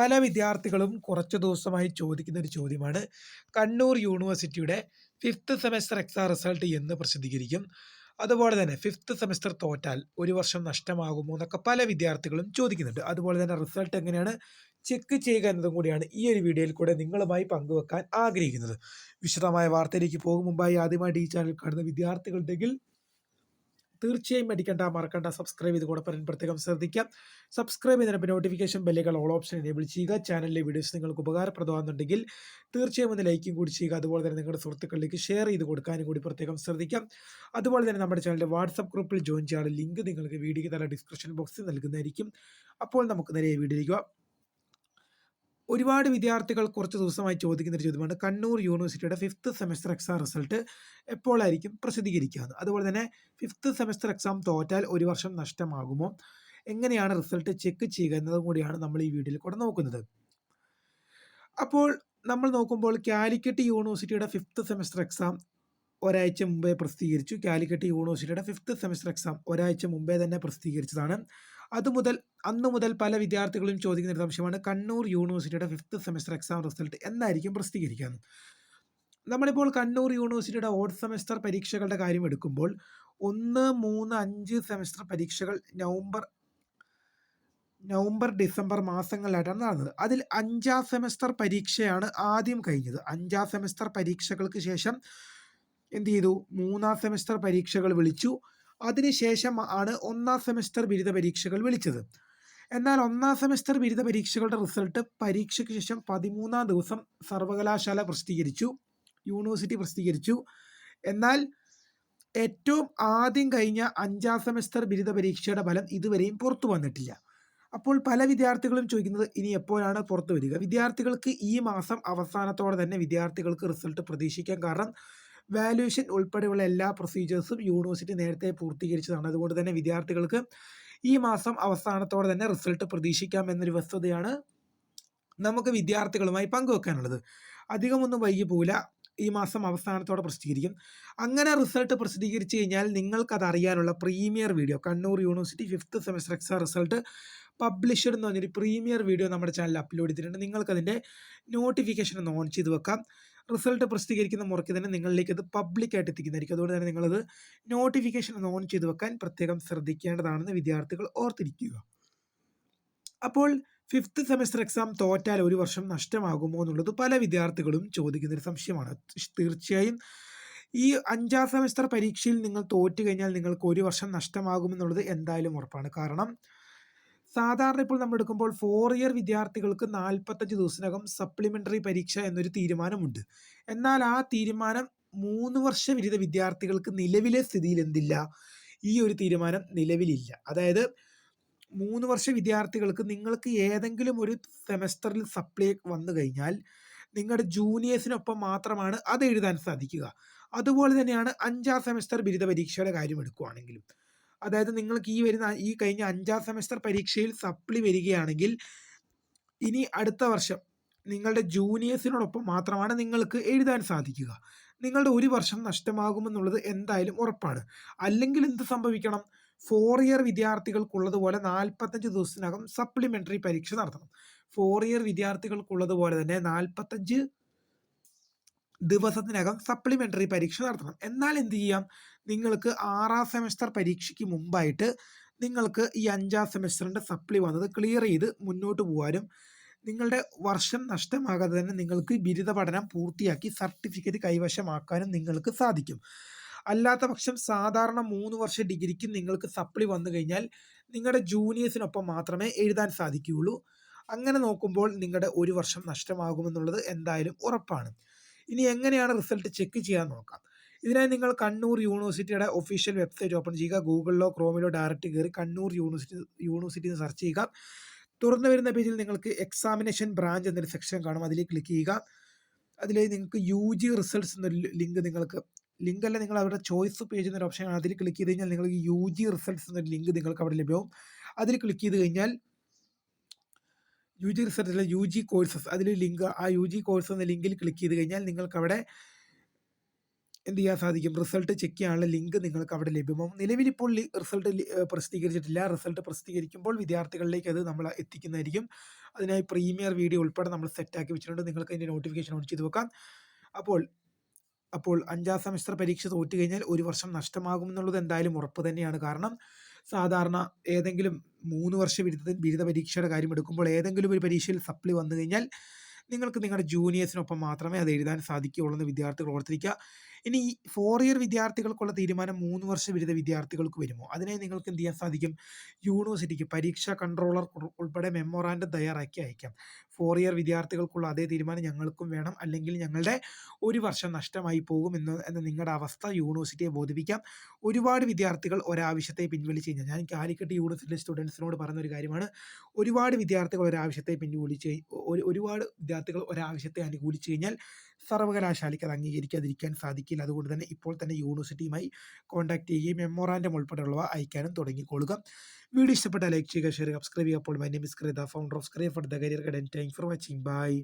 പല വിദ്യാർത്ഥികളും കുറച്ചു ദിവസമായി ചോദിക്കുന്ന ഒരു ചോദ്യമാണ്. കണ്ണൂർ യൂണിവേഴ്സിറ്റിയുടെ ഫിഫ്ത്ത് സെമസ്റ്റർ എക്സാം റിസൾട്ട് എന്ന് പ്രസിദ്ധീകരിക്കും. അതുപോലെ തന്നെ ഫിഫ്ത്ത് സെമസ്റ്റർ തോറ്റാൽ ഒരു വർഷം നഷ്ടമാകുമോ എന്നൊക്കെ പല വിദ്യാർത്ഥികളും ചോദിക്കുന്നുണ്ട്. അതുപോലെ തന്നെ റിസൾട്ട് എങ്ങനെയാണ്? ചെക്ക് ചെയ്യുക എന്നതും കൂടിയാണ് ഈ ഒരു വീഡിയോയിൽ കൂടെ നിങ്ങളുമായി പങ്കുവെക്കാൻ ആഗ്രഹിക്കുന്നത്. വിശദമായ വാർത്തയിലേക്ക് പോകും. മുമ്പായി ആദ്യമായിട്ട് ഈ ചാനൽ കാണുന്ന വിദ്യാർത്ഥികളുണ്ടെങ്കിൽ തീർച്ചയായും മടിക്കണ്ട മറക്കണ്ട. സബ്സ്ക്രൈബ് ചെയ്ത് കൂടെ പറയാൻ പ്രത്യേകം ശ്രദ്ധിക്കാം. സബ്സ്ക്രൈബ് ചെയ്തപ്പോൾ നോട്ടിഫിക്കേഷൻ ബെല്ലുകൾ ഓൾ ഓപ്ഷൻ എനേബിൾ ചെയ്യുക. ചാനലിലെ വീഡിയോസ് നിങ്ങൾക്ക് ഉപകാരപ്രദമാകുന്നുണ്ടെങ്കിൽ തീർച്ചയായും ഒന്ന് ലൈക്കും കൂടി ചെയ്യുക. അതുപോലെ തന്നെ നിങ്ങളുടെ സുഹൃത്തുക്കളിലേക്ക് ഷെയർ ചെയ്ത് കൊടുക്കാനും കൂടി പ്രത്യേകം ശ്രദ്ധിക്കാം. അതുപോലെ തന്നെ നമ്മുടെ ചാനലിന്റെ വാട്സപ്പ് ഗ്രൂപ്പിൽ ജോയിൻ ചെയ്യാനുള്ള ലിങ്ക് നിങ്ങൾക്ക് വീഡിയോയ്ക്ക് തല ഡിസ്ക്രിപ്ഷൻ ബോക്സിൽ നൽകുന്നതായിരിക്കും. അപ്പോൾ നമുക്ക് നേരെ വീഡിയോയിലേക്ക്. ഒരുപാട് വിദ്യാർത്ഥികൾ കുറച്ച് ദിവസമായി ചോദിക്കുന്ന ഒരു ചോദ്യമാണ്. കണ്ണൂർ യൂണിവേഴ്സിറ്റിയുടെ ഫിഫ്ത്ത് സെമസ്റ്റർ എക്സാം റിസൾട്ട് എപ്പോഴായിരിക്കും പ്രസിദ്ധീകരിക്കുക അതുപോലെ തന്നെ ഫിഫ്ത്ത് സെമസ്റ്റർ എക്സാം തോറ്റാൽ ഒരു വർഷം നഷ്ടമാകുമോ? എങ്ങനെയാണ് റിസൾട്ട് ചെക്ക് ചെയ്യുക എന്നതും കൂടിയാണ് നമ്മൾ ഈ വീഡിയോയിൽ കൂടെ നോക്കുന്നത്. അപ്പോൾ നമ്മൾ നോക്കുമ്പോൾ കാലിക്കറ്റ് യൂണിവേഴ്സിറ്റിയുടെ ഫിഫ്ത്ത് സെമസ്റ്റർ എക്സാം ഒരാഴ്ച മുമ്പേ പ്രസിദ്ധീകരിച്ചു. കാലിക്കറ്റ് യൂണിവേഴ്സിറ്റിയുടെ ഫിഫ്ത്ത് സെമസ്റ്റർ എക്സാം ഒരാഴ്ച മുമ്പേ തന്നെ പ്രസിദ്ധീകരിച്ചതാണ്. അതുമുതൽ അന്നു മുതൽ പല വിദ്യാർത്ഥികളും ചോദിക്കുന്ന ഒരു സംശയമാണ് കണ്ണൂർ യൂണിവേഴ്സിറ്റിയുടെ ഫിഫ്ത്ത് സെമസ്റ്റർ എക്സാം റിസൾട്ട് എന്നായിരിക്കും പ്രസിദ്ധീകരിക്കുക നമ്മളിപ്പോൾ കണ്ണൂർ യൂണിവേഴ്സിറ്റിയുടെ ഓഡ് സെമസ്റ്റർ പരീക്ഷകളുടെ കാര്യം എടുക്കുമ്പോൾ ഒന്ന് മൂന്ന് അഞ്ച് സെമസ്റ്റർ പരീക്ഷകൾ നവംബർ നവംബർ ഡിസംബർ മാസങ്ങളിലായിട്ടാണ് നടന്നത്. അതിൽ അഞ്ചാം സെമസ്റ്റർ പരീക്ഷയാണ് ആദ്യം കഴിഞ്ഞത്. അഞ്ചാം സെമസ്റ്റർ പരീക്ഷകൾക്ക് ശേഷം എന്ത് ചെയ്തു? മൂന്നാം സെമസ്റ്റർ പരീക്ഷകൾ വിളിച്ചു. അതിനുശേഷം ആണ് ഒന്നാം സെമസ്റ്റർ ബിരുദ പരീക്ഷകൾ വിളിച്ചത്. എന്നാൽ ഒന്നാം സെമസ്റ്റർ ബിരുദ പരീക്ഷകളുടെ റിസൾട്ട് പരീക്ഷയ്ക്ക് ശേഷം പതിമൂന്നാം ദിവസം സർവകലാശാല പ്രസിദ്ധീകരിച്ചു യൂണിവേഴ്സിറ്റി പ്രസിദ്ധീകരിച്ചു. എന്നാൽ ഏറ്റവും ആദ്യം കഴിഞ്ഞ അഞ്ചാം സെമസ്റ്റർ ബിരുദ പരീക്ഷയുടെ ഫലം ഇതുവരെയും പുറത്തു വന്നിട്ടില്ല. അപ്പോൾ പല വിദ്യാർത്ഥികളും ചോദിക്കുന്നത് ഇനി എപ്പോഴാണ് പുറത്തു വരിക? വിദ്യാർത്ഥികൾക്ക് ഈ മാസം അവസാനത്തോടെ തന്നെ വിദ്യാർത്ഥികൾക്ക് റിസൾട്ട് പ്രതീക്ഷിക്കാം. കാരണം വാല്യുവേഷൻ ഉൾപ്പെടെയുള്ള എല്ലാ പ്രൊസീജിയേഴ്സും യൂണിവേഴ്സിറ്റി നേരത്തെ പൂർത്തീകരിച്ചതാണ്. അതുകൊണ്ട് തന്നെ വിദ്യാർത്ഥികൾക്ക് ഈ മാസം അവസാനത്തോടെ തന്നെ റിസൾട്ട് പ്രതീക്ഷിക്കാം എന്നൊരു വസ്തുതയാണ് നമുക്ക് വിദ്യാർത്ഥികളുമായി പങ്കുവെക്കാനുള്ളത്. അധികമൊന്നും വൈകി പോവില്ല ഈ മാസം അവസാനത്തോടെ പ്രസിദ്ധീകരിക്കും. അങ്ങനെ റിസൾട്ട് പ്രസിദ്ധീകരിച്ചു കഴിഞ്ഞാൽ നിങ്ങൾക്കത് അറിയാനുള്ള premiere video Kannur university fifth semester exam result published എന്ന് പറഞ്ഞൊരു പ്രീമിയർ വീഡിയോ നമ്മുടെ ചാനലിൽ അപ്ലോഡ് ചെയ്തിട്ടുണ്ട്. നിങ്ങൾക്കതിന്റെ നോട്ടിഫിക്കേഷൻ ഒന്ന് ഓൺ ചെയ്ത് വെക്കാം. റിസൾട്ട് പ്രസിദ്ധീകരിക്കുന്ന മുറയ്ക്ക് തന്നെ നിങ്ങളിലേക്ക് അത് പബ്ലിക്കായിട്ട് എത്തിക്കുന്നതായിരിക്കും. അതുകൊണ്ട് തന്നെ നിങ്ങളത് നോട്ടിഫിക്കേഷൻ ഓൺ ചെയ്ത് വെക്കാൻ പ്രത്യേകം ശ്രദ്ധിക്കേണ്ടതാണെന്ന് വിദ്യാർത്ഥികൾ ഓർത്തിരിക്കുക. അപ്പോൾ ഫിഫ്ത്ത് സെമസ്റ്റർ എക്സാം തോറ്റാൽ ഒരു വർഷം നഷ്ടമാകുമോ എന്നുള്ളത് പല വിദ്യാർത്ഥികളും ചോദിക്കുന്ന ഒരു സംശയമാണ്. തീർച്ചയായും ഈ അഞ്ചാം സെമസ്റ്റർ പരീക്ഷയിൽ നിങ്ങൾ തോറ്റു കഴിഞ്ഞാൽ നിങ്ങൾക്ക് ഒരു വർഷം നഷ്ടമാകുമെന്നുള്ളത് എന്തായാലും ഉറപ്പാണ്. കാരണം സാധാരണ ഇപ്പോൾ നമ്മൾ എടുക്കുമ്പോൾ ഫോർ ഇയർ വിദ്യാർത്ഥികൾക്ക് നാൽപ്പത്തഞ്ച് ദിവസത്തിനകം സപ്ലിമെന്ററി പരീക്ഷ എന്നൊരു തീരുമാനമുണ്ട്. എന്നാൽ ആ തീരുമാനം മൂന്ന് വർഷ ബിരുദ വിദ്യാർത്ഥികൾക്ക് നിലവിലെ സ്ഥിതിയിൽ എന്തില്ല? ഈ ഒരു തീരുമാനം നിലവിലില്ല. അതായത് മൂന്ന് വർഷ വിദ്യാർത്ഥികൾക്ക് നിങ്ങൾക്ക് ഏതെങ്കിലും ഒരു സെമസ്റ്ററിൽ സപ്ലൈ വന്നു കഴിഞ്ഞാൽ നിങ്ങളുടെ ജൂനിയേഴ്സിനൊപ്പം മാത്രമാണ് അത് എഴുതാൻ സാധിക്കുക. അതുപോലെ തന്നെയാണ് അഞ്ചാം സെമസ്റ്റർ ബിരുദ പരീക്ഷയുടെ കാര്യം എടുക്കുകയാണെങ്കിലും അതായത് നിങ്ങൾക്ക് ഈ വരുന്ന ഈ കഴിഞ്ഞ അഞ്ചാം സെമസ്റ്റർ പരീക്ഷയിൽ സപ്ലി വരികയാണെങ്കിൽ ഇനി അടുത്ത വർഷം നിങ്ങളുടെ ജൂനിയേഴ്സിനോടൊപ്പം മാത്രമാണ് നിങ്ങൾക്ക് എഴുതാൻ സാധിക്കുക. നിങ്ങളുടെ ഒരു വർഷം നഷ്ടമാകുമെന്നുള്ളത് എന്തായാലും ഉറപ്പാണ്. അല്ലെങ്കിൽ എന്ത് സംഭവിക്കണം? ഫോർ ഇയർ വിദ്യാർത്ഥികൾക്കുള്ളതുപോലെ നാൽപ്പത്തഞ്ച് ദിവസത്തിനകം സപ്ലിമെന്ററി പരീക്ഷ നടത്തണം. ഫോർ ഇയർ വിദ്യാർത്ഥികൾക്കുള്ളതുപോലെ തന്നെ നാൽപ്പത്തഞ്ച് ദിവസത്തിനകം സപ്ലിമെന്ററി പരീക്ഷ നടത്തണം. എന്നാൽ എന്ത് ചെയ്യാം? നിങ്ങൾക്ക് ആറാം സെമസ്റ്റർ പരീക്ഷയ്ക്ക് മുമ്പായിട്ട് നിങ്ങൾക്ക് ഈ അഞ്ചാം സെമസ്റ്ററിന്റെ സപ്ലി വന്നത് ക്ലിയർ ചെയ്ത് മുന്നോട്ട് പോകാനും നിങ്ങളുടെ വർഷം നഷ്ടമാകാതെ തന്നെ നിങ്ങൾക്ക് ബിരുദ പഠനം പൂർത്തിയാക്കി സർട്ടിഫിക്കറ്റ് കൈവശമാക്കാനും നിങ്ങൾക്ക് സാധിക്കും. അല്ലാത്ത പക്ഷം സാധാരണ മൂന്ന് വർഷ ഡിഗ്രിക്ക് നിങ്ങൾക്ക് സപ്ലി വന്നു കഴിഞ്ഞാൽ നിങ്ങളുടെ ജൂനിയേഴ്സിനൊപ്പം മാത്രമേ എഴുതാൻ സാധിക്കുകയുള്ളൂ. അങ്ങനെ നോക്കുമ്പോൾ നിങ്ങളുടെ ഒരു വർഷം നഷ്ടമാകുമെന്നുള്ളത് എന്തായാലും ഉറപ്പാണ്. ഇനി എങ്ങനെയാണ് റിസൾട്ട് ചെക്ക് ചെയ്യാൻ നോക്കാം? ഇതിനായി നിങ്ങൾ കണ്ണൂർ യൂണിവേഴ്സിറ്റിയുടെ ഒഫീഷ്യൽ വെബ്സൈറ്റ് ഓപ്പൺ ചെയ്യുക. ഗൂഗിളിലോ ക്രോമിലോ ഡയറക്റ്റ് കയറി കണ്ണൂർ യൂണിവേഴ്സിറ്റി യൂണിവേഴ്സിറ്റി എന്ന് സെർച്ച് ചെയ്യുക. തുറന്നു വരുന്ന പേജിൽ നിങ്ങൾക്ക് എക്സാമിനേഷൻ ബ്രാഞ്ച് എന്നൊരു സെക്ഷൻ കാണും. അതിലേക്ക് ക്ലിക്ക് ചെയ്യുക. അതിൽ നിങ്ങൾക്ക് യു ജി റിസൾട്ട്സ് എന്നൊരു ലിങ്ക് നിങ്ങൾക്ക് ലിങ്ക് അല്ല നിങ്ങൾ അവരുടെ ചോയ്സ് പേജ് എന്നൊരു ഓപ്ഷൻ അതിൽ ക്ലിക്ക് ചെയ്ത് കഴിഞ്ഞാൽ നിങ്ങൾക്ക് യു ജി റിസൾട്ട്സ് എന്നൊരു ലിങ്ക് നിങ്ങൾക്ക് അവിടെ ലഭ്യവും അതിൽ ക്ലിക്ക് ചെയ്ത് കഴിഞ്ഞാൽ യു ജി റിസർച്ചിലെ യു ജി കോഴ്സസ് അതിൽ ലിങ്ക് ആ യു ജി കോഴ്സ് എന്ന ലിങ്കിൽ ക്ലിക്ക് ചെയ്ത് കഴിഞ്ഞാൽ നിങ്ങൾക്ക് അവിടെ എന്ത് ചെയ്യാൻ സാധിക്കും? റിസൾട്ട് ചെക്ക് ചെയ്യാനുള്ള ലിങ്ക് നിങ്ങൾക്ക് അവിടെ ലഭ്യമാകും നിലവിലിപ്പോൾ റിസൾട്ട് പ്രസിദ്ധീകരിച്ചിട്ടില്ല. റിസൾട്ട് പ്രസിദ്ധീകരിക്കുമ്പോൾ വിദ്യാർത്ഥികളിലേക്ക് അത് നമ്മൾ എത്തിക്കുന്നതായിരിക്കും. അതിനായി പ്രീമിയർ വീഡിയോ ഉൾപ്പെടെ നമ്മൾ സെറ്റാക്കി വെച്ചിട്ടുണ്ട്. നിങ്ങൾക്ക് അതിന്റെ നോട്ടിഫിക്കേഷൻ ഓൺ ചെയ്ത് വെക്കാം. അപ്പോൾ അപ്പോൾ അഞ്ചാം സെമസ്റ്റർ പരീക്ഷ തോറ്റു കഴിഞ്ഞാൽ ഒരു വർഷം നഷ്ടമാകുമെന്നുള്ളത് എന്തായാലും ഉറപ്പ് തന്നെയാണ്. കാരണം സാധാരണ ഏതെങ്കിലും മൂന്ന് വർഷ ബിരുദ ബിരുദ പരീക്ഷയുടെ കാര്യം എടുക്കുമ്പോൾ ഏതെങ്കിലും ഒരു പരീക്ഷയിൽ സപ്ലി വന്നു കഴിഞ്ഞാൽ നിങ്ങൾക്ക് നിങ്ങളുടെ ജൂനിയേഴ്സിനൊപ്പം മാത്രമേ അത് എഴുതാൻ സാധിക്കുകയുള്ളൂ എന്ന് വിദ്യാർത്ഥികൾ ഓർത്തിരിക്കുക. ഇനി ഈ ഫോർ ഇയർ വിദ്യാർത്ഥികൾക്കുള്ള തീരുമാനം മൂന്ന് വർഷ ബിരുദ വിദ്യാർത്ഥികൾക്ക് വരുമോ? അതിനെ നിങ്ങൾക്ക് എന്ത് ചെയ്യാൻ സാധിക്കും? യൂണിവേഴ്സിറ്റിക്ക് പരീക്ഷാ കൺട്രോളർ ഉൾപ്പെടെ മെമ്മോറാൻഡം തയ്യാറാക്കി അയക്കാം. ഫോർ ഇയർ വിദ്യാർത്ഥികൾക്കുള്ള അതേ തീരുമാനം ഞങ്ങൾക്കും വേണം. അല്ലെങ്കിൽ ഞങ്ങളുടെ ഒരു വർഷം നഷ്ടമായി പോകും എന്ന് എന്ന നിങ്ങളുടെ അവസ്ഥ യൂണിവേഴ്സിറ്റിയെ ബോധിപ്പിക്കാം. ഒരുപാട് വിദ്യാർത്ഥികൾ ഒരാവശ്യത്തെ പിൻവലിച്ച് കഴിഞ്ഞാൽ ഞാൻ കാലിക്കറ്റ് യൂണിവേഴ്സിറ്റി സ്റ്റുഡൻസിനോട് പറഞ്ഞ ഒരു കാര്യമാണ്. ഒരുപാട് വിദ്യാർത്ഥികൾ ഒരാവശ്യത്തെ പിൻവലിച്ച് ഒരു ഒരുപാട് വിദ്യാർത്ഥികൾ ഒരാവശ്യത്തെ അനുകൂലിച്ച് കഴിഞ്ഞാൽ സർവകലാശാലയ്ക്ക് അത് അംഗീകരിക്കാതിരിക്കാൻ സാധിക്കില്ല. അതുകൊണ്ട് തന്നെ ഇപ്പോൾ തന്നെ യൂണിവേഴ്സിറ്റിയുമായി കോൺടാക്ട് ചെയ്യുകയും മെമ്മോറാൻഡം ഉൾപ്പെടെയുള്ളവ അയക്കാനും തുടങ്ങിക്കൊള്ളുക വീഡിയോ ഇഷ്ടപ്പെട്ട ലൈക്ക് ചെയ്യുക ഷെയർ സബ്സ്ക്രൈബ് ചെയ്യുക. അപ്പോൾ my name is Kritha founder of scribe for the career guidance informatim by